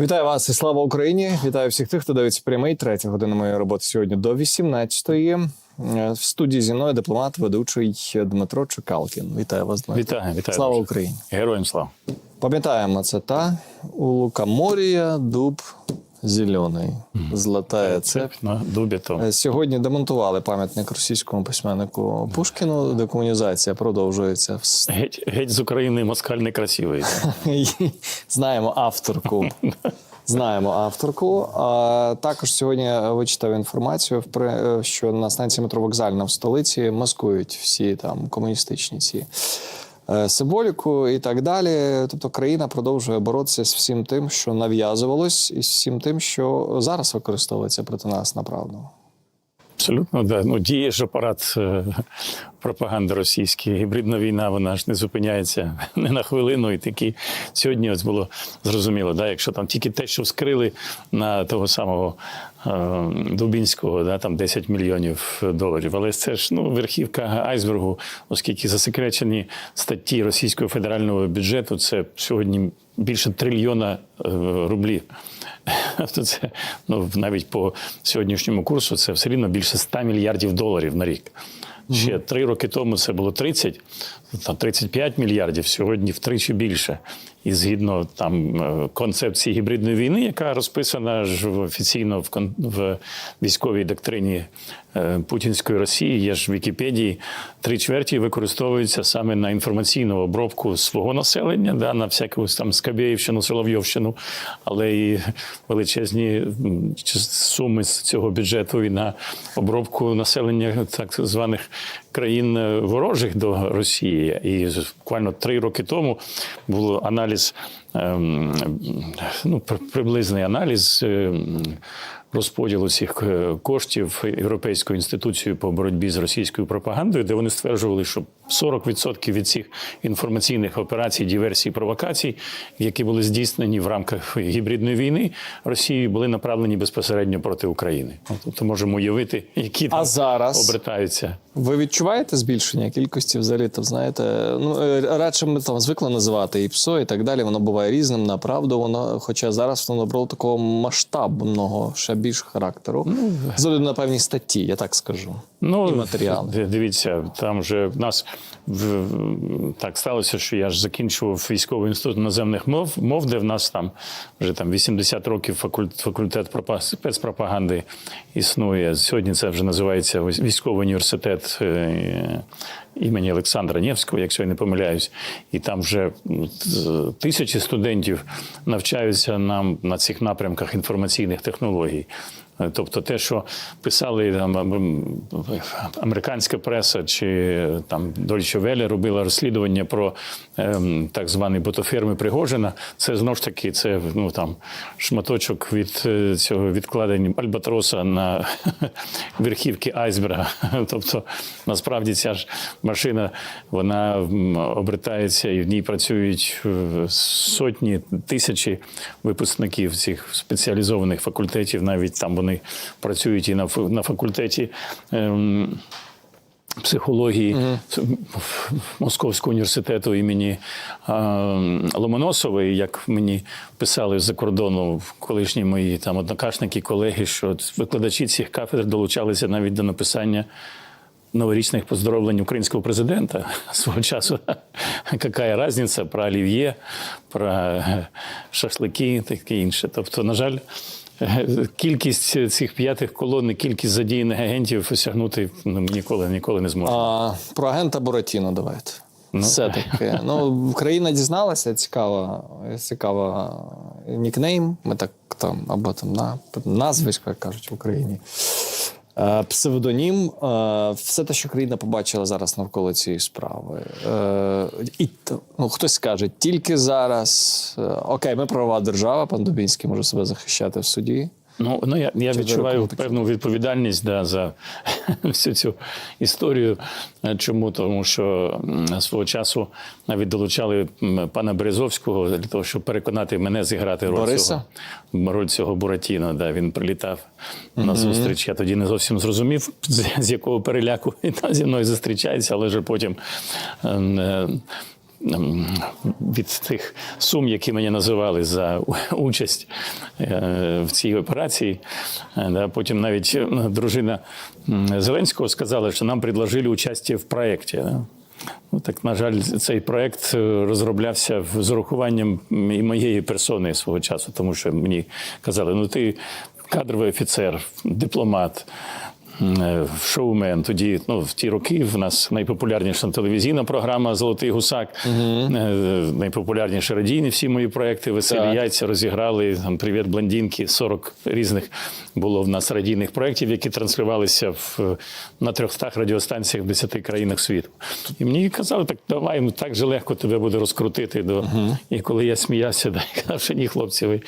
Вітаю вас і слава Україні! Вітаю всіх тих, хто дивиться прямий. Третя година моєї роботи сьогодні до 18-ї. Е, В студії зі мною дипломат, ведучий Дмитро Чекалкін. Вітаю вас, Дмитро. Вітаю, вітаю. Слава. Україні! Героям слава. Пам'ятаємо це та у Лукаморія, дуб зелений. Золотая цепь. На дубі то. Е, Сьогодні демонтували пам'ятник російському письменнику Пушкіну. Декомунізація продовжується. Геть, геть з України москаль не красивий. Знаємо авторку. Знаємо авторку. А також сьогодні вичитав інформацію, впри- що на станції метро вокзальна в столиці маскують всі там комуністичні ці е, символіку і так далі. Тобто країна продовжує боротися з всім тим, що нав'язувалось, і з всім тим, що зараз використовується проти нас направду. Абсолютно, да. Ну, діє ж апарат е, пропаганди російської. Гібридна війна, вона ж не зупиняється не на хвилину. І такі сьогодні ось було зрозуміло, да, якщо там тільки те, що вскрили на того самого е, Дубінського, да, там 10 мільйонів доларів. Але це ж ну, верхівка айсбергу, оскільки засекречені статті російського федерального бюджету, це сьогодні більше трильйона е, рублів. Тобто це ну, навіть по сьогоднішньому курсу це все рівно більше 100 мільярдів доларів на рік. Ще три роки тому це було 30, там 35 мільярдів, сьогодні втричі більше. І згідно там е, концепції гібридної війни, яка розписана ж офіційно в, в військовій доктрині е, Путінської Росії, є ж в Вікіпедії, три чверті використовуються саме на інформаційну обробку свого населення, да, на всяку там Скабєївщину, Соловйовщину, але і величезні суми з цього бюджету і на обробку населення так званих країн е, ворожих до Росії. І буквально три роки тому був аналіз, ем, ну, при- приблизний аналіз. Розподілу цих е, коштів Європейською інституцією по боротьбі з російською пропагандою, де вони стверджували, що 40% від цих інформаційних операцій, диверсій, провокацій, які були здійснені в рамках гібридної війни Росією, були направлені безпосередньо проти України. Ну, Тобто можемо уявити, які там А зараз? обертаються. Ви відчуваєте збільшення кількості взагалі, там, знаєте, ну е, радше ми там звикли називати і ПСО, і так далі. Воно буває різним, направду воно, хоча зараз воно набрало такого масштабного, ще більш характеру. З огляду на певні статті, я так скажу. Ну, і матеріали. Дивіться, там вже в нас в, так сталося, що я ж закінчував військовий інститут наземних мов, мов, де в нас там вже там 80 років факуль- факультет спецпропаганди існує. Сьогодні це вже називається військовий університет е, імені Олександра Невського, якщо я не помиляюсь. І там вже тисячі студентів навчаються нам на цих напрямках інформаційних технологій. Тобто те, що писали там американська преса чи там Deutsche Welle робила розслідування про ем, так звані ботоферми Пригожина, це знову ж таки це ну там шматочок від е, цього відкладення альбатроса на верхівки айсберга. Тобто, насправді ця ж машина вона обертається і в ній працюють е, сотні тисячі випускників цих спеціалізованих факультетів. Навіть там вони працюють і на, на факультеті. Ем, Психології Московського університету імені а, Ломоносової, як мені писали з-за кордону колишні мої там однокашники, колеги, що викладачі цих кафедр долучалися навіть до написання новорічних поздоровлень українського президента свого часу. Яка різниця про олів'є, про е, шашлики таке інше. Тобто, на жаль, е, кількість цих п'ятих колон, кількість задіяних агентів осягнути ну, ніколи ніколи не зможе. А, про агента Буратіно давайте. Все таки. Ну, Україна дізналася, цікава, цікава нікнейм. Ми так там, або там на назвичка кажуть в Україні. Е, Псевдонім, Е, все те, що країна побачила зараз навколо цієї справи. Е, І ну, хтось скаже, тільки зараз. Окей, ми правова держава, пан Дубінський може себе захищати в суді. Ну, ну я, я Чи відчуваю певну відповідальність да, за всю цю історію. Е, Чому? Тому що свого часу навіть долучали пана Березовського для того, щоб переконати мене зіграти роль Бориса? цього, роль цього Буратіно. Да, він прилітав на зустріч. Я тоді не зовсім зрозумів, з, з якого переляку він зі мною зустрічається, але вже потім. ем, е, від тих сум, які мені називали за участь е, в цій операції. Е, Потім навіть е, дружина Зеленського сказала, що нам предложили участь в проєкті. Ну, так, на жаль, цей проект е, розроблявся з урахуванням і моєї персони свого часу, тому що мені казали, ну ти кадровий офіцер, дипломат. Е, Шоумен тоді, ну в ті роки в нас найпопулярніша телевізійна програма Золотий гусак, е, найпопулярніші радійні всі мої проекти. Веселі Так. яйця розіграли там Привіт, блондинки. 40 різних було в нас радійних проєктів, які транслювалися в на 300 радіостанціях в 10 країнах світу. І мені казали, так давай, ну так же легко тебе буде розкрутити. До і коли я сміявся, да, я казав, що ні, хлопці, ви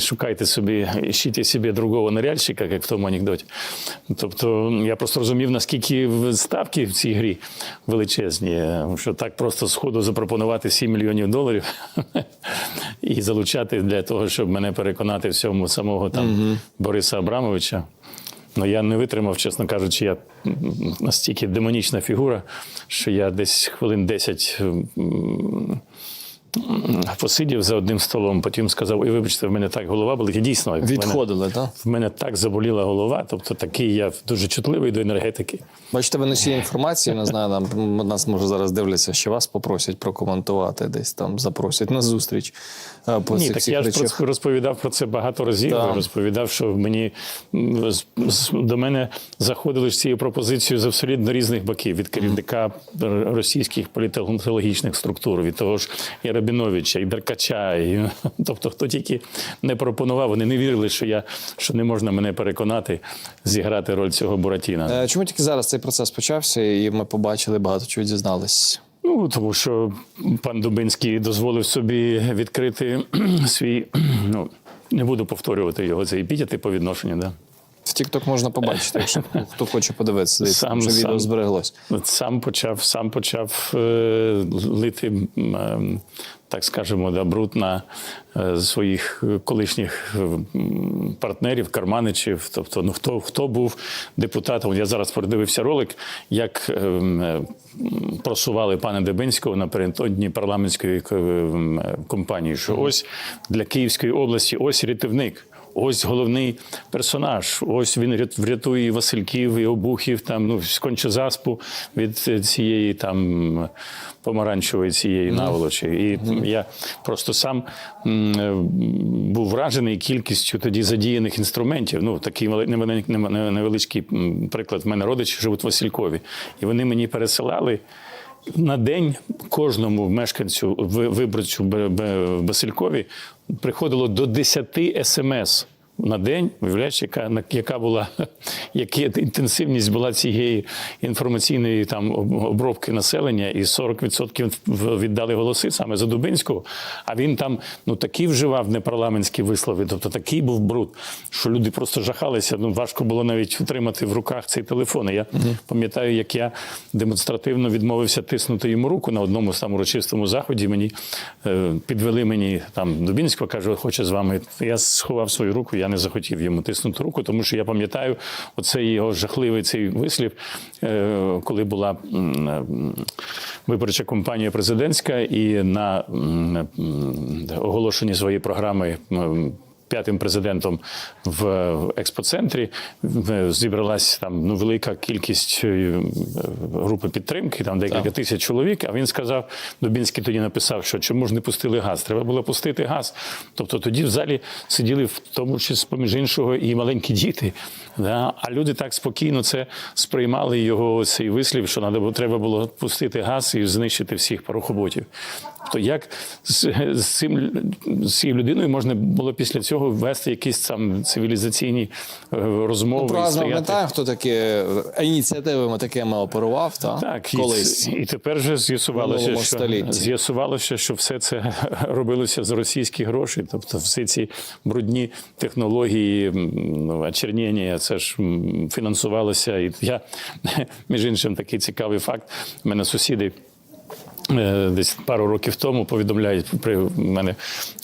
шукайте собі, ищите собі другого ныряльщика, як в тому анекдоті. Тобто я просто розумів, наскільки ставки в цій грі величезні, що так просто з ходу запропонувати 7 мільйонів доларів і залучати для того, щоб мене переконати в цьому самого там Бориса Абрамовича. Ну, я не витримав, чесно кажучи, я настільки демонічна фігура, що я десь хвилин 10 м, посидів за одним столом, потім сказав: ой, вибачте, в мене так голова болить. І дійсно, в мене, Відходили, так? в мене так заболіла голова. Тобто такий я дуже чутливий до енергетики. Бачите, ви носії інформації, не знаю, нам нас може зараз дивляться, що вас попросять прокоментувати, десь там запросять на зустріч е, по Ні, так я ж речах. про- розповідав про це багато разів. Так. Розповідав, що мені до мене заходили з цією пропозицією з абсолютно різних боків: від керівника російських політологічних структур, від того ж і Рабіновича, і Деркача. І, тобто, хто тільки не пропонував, вони не вірили, що я що не можна мене переконати зіграти роль цього Буратіна. Е, Чому тільки зараз цей процес почався, і ми побачили багато чого дізнались? Ну, тому що пан Дубинський дозволив собі відкрити свій. Ну, не буду повторювати його цей епітети по відношенню. Да. В TikTok можна побачити, якщо хто хоче подивитися, Сам- вже відео сам. збереглось. Сам почав, сам почав е, лити, е, так скажемо, да, бруд на е, своїх колишніх е, партнерів, карманичів. Тобто, ну хто, хто був депутатом? Я зараз передивився ролик, як е, е, просували пана Дебинського напередодні парламентської е, м, кампанії, що ось для Київської області ось рятівник. Ось головний персонаж. Ось він врятує і Васильків, і обухів, там ну з кончезаспу від цієї там помаранчевої цієї наволочі. І я просто сам був вражений кількістю тоді задіяних інструментів. Ну такий невеличкий приклад. В мене родичі живуть в Василькові, і вони мені пересилали. На день кожному мешканцю ви- виборцю в Басилькові приходило до 10 смс на день. Уявляєш, яка яка була яка інтенсивність була цієї інформаційної там обробки населення, і 40% віддали голоси саме за Дубинського. А він там ну такі вживав непарламентські вислови, тобто такий був бруд, що люди просто жахалися. Ну важко було навіть утримати в руках цей телефон. Я пам'ятаю, як я демонстративно відмовився тиснути йому руку на одному там урочистому заході. Мені е, підвели мені там Дубінського, каже, хоче з вами. Я сховав свою руку, я не захотів йому тиснути руку, тому що я пам'ятаю оцей його жахливий цей вислів, е, коли була м, виборча кампанія президентська, і на м, оголошенні своєї програми. П'ятим президентом в експоцентрі в- зібралась там ну велика кількість е, групи підтримки, там декілька Так. тисяч чоловік. А він сказав, Дубінський тоді написав, що чому ж не пустили газ? Треба було пустити газ. Тобто тоді в залі сиділи в тому числі, поміж іншого, і маленькі діти. Да? А люди так спокійно це сприймали його цей вислів, що треба було пустити газ і знищити всіх порохоботів. Тобто, як з, з цим з цією людиною можна було після цього ввести якісь там цивілізаційні е, розмови Ну, і нас пам'ятаю, хто такі е, ініціативами такими оперував, та? Так, колись. ц- і тепер вже з'ясувалося, що з'ясувалося, що все це робилося за російські гроші. Тобто, всі ці брудні технології, ну, очернення, це ж фінансувалося. І я, між іншим, такий цікавий факт. У мене сусіди. Е, Десь пару років тому повідомляють при мене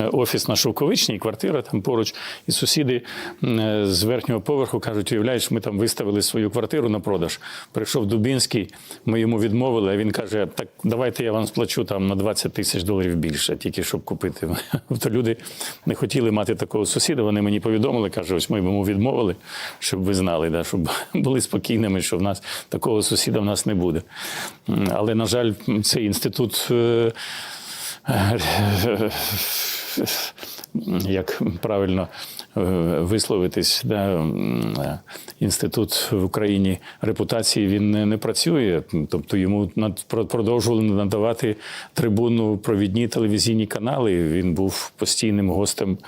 е, офіс на Шовковичній, квартира там поруч, і сусіди е, з верхнього поверху кажуть: уявляєш, ми там виставили свою квартиру на продаж. Прийшов Дубінський, ми йому відмовили. А він каже: Так, давайте я вам сплачу там на 20 тисяч доларів більше, тільки щоб купити. Тобто люди не хотіли мати такого сусіда. Вони мені повідомили, каже, ось ми йому відмовили, щоб ви знали, да, щоб були спокійними, що в нас такого сусіда в нас не буде. Але, на жаль, цей інститут. Е, е, Як правильно е, висловитись, да, інститут в Україні репутації він не, не працює. Тобто йому над- продовжували надавати трибуну провідні телевізійні канали. Він був постійним гостем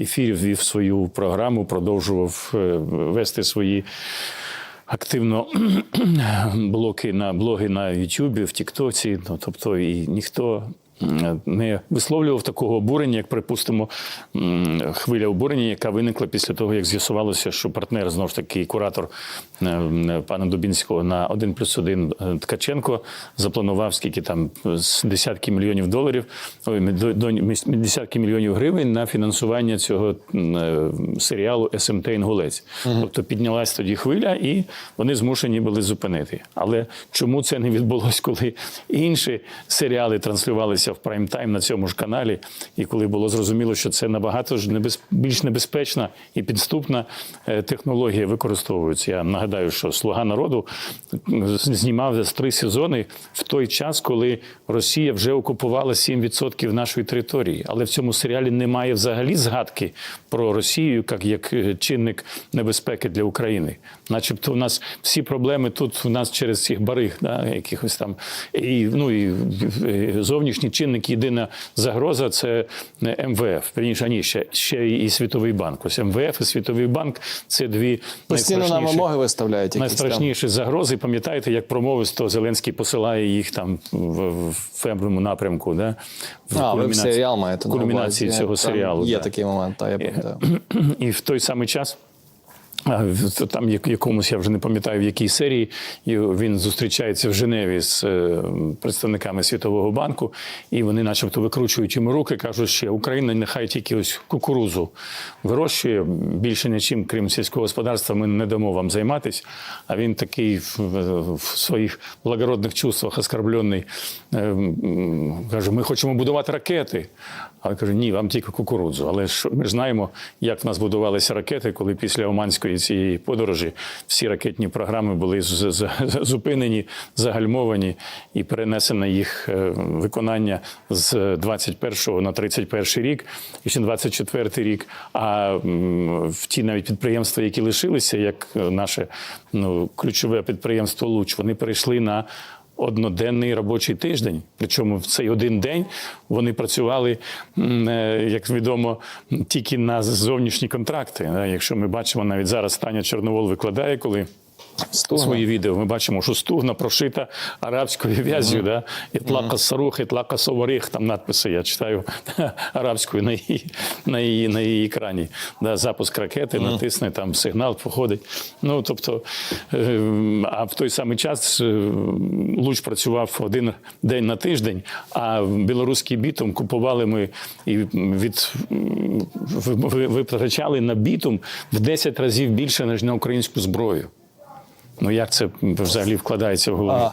ефірів, вів свою програму, продовжував вести свої активно блоки на блоги на Ютубі, в Тіктоці. Ну тобто, і ніхто. М, Не висловлював такого обурення, як припустимо, хвиля обурення, яка виникла після того, як з'ясувалося, що партнер знову ж таки куратор е, пана Дубінського на 1 плюс 1 Ткаченко запланував скільки там з десятки мільйонів доларів, ой, до, десятки мільйонів гривень на фінансування цього е, серіалу СМТ Інгулець. Тобто піднялась тоді хвиля, і вони змушені були зупинити. Але чому це не відбулось, коли інші серіали транслювалися в прайм-тайм на цьому ж каналі, і коли було зрозуміло, що це набагато ж небез... більш небезпечна і підступна е, технологія використовується. Я нагадаю, що Слуга народу знімав з три сезони в той час, коли Росія вже окупувала 7% нашої території. Але в цьому серіалі немає взагалі згадки про Росію як, як е, чинник небезпеки для України. Начебто, у нас всі проблеми тут у нас через цих бариг, да, якихось там і ну і е, зовнішній чинник. Єдина загроза це е, МВФ. Верніше, ні, ще, ще і Світовий банк. Ось МВФ і Світовий банк це дві Постійно нам найстрашніші- вимоги виставляють якісь там. загрози. Пам'ятаєте, як промовисто Зеленський посилає їх там в, певному напрямку, да? в А, ви серіал маєте кульмінації цього серіалу. Є да. такий момент, та я пам'ятаю. І в той самий час. Там як- якомусь я вже не пам'ятаю в якій серії він зустрічається в Женеві з е, представниками Світового банку, і вони, начебто, викручують йому руки, кажуть, що Україна нехай тільки ось кукурузу вирощує більше нічим, крім сільського господарства, ми не дамо вам займатися. А він такий в, своїх благородних чувствах оскорблений, е, каже: ми хочемо будувати ракети. А він каже, ні, вам тільки кукурудзу. Але ж ми ж знаємо, як в нас будувалися ракети, коли після Оманської цієї подорожі всі ракетні програми були зупинені, загальмовані і перенесено їх е, виконання з 21 на 31 рік, і ще 24 рік. А в ті навіть підприємства, які лишилися, як е, наше ну, ключове підприємство Луч, вони перейшли на одноденний робочий тиждень. Причому в цей один день вони працювали, е, як відомо, тільки на зовнішні контракти. Якщо ми бачимо навіть зараз Таня Чорновол викладає, коли. Стугна. Свої відео ми бачимо, що стугна прошита арабською в'язю. Да? Ітлака сарух, ітлака соварих, там надписи я читаю арабською на її, на її, на її екрані. Да? Запуск ракети, натисне, там сигнал походить. Ну, тобто, е, а в той самий час е, Луч працював один день на тиждень, а білоруський бітум купували ми і від ви- ви- витрачали на бітум в 10 разів більше, ніж на українську зброю. Ну як це взагалі вкладається в голову?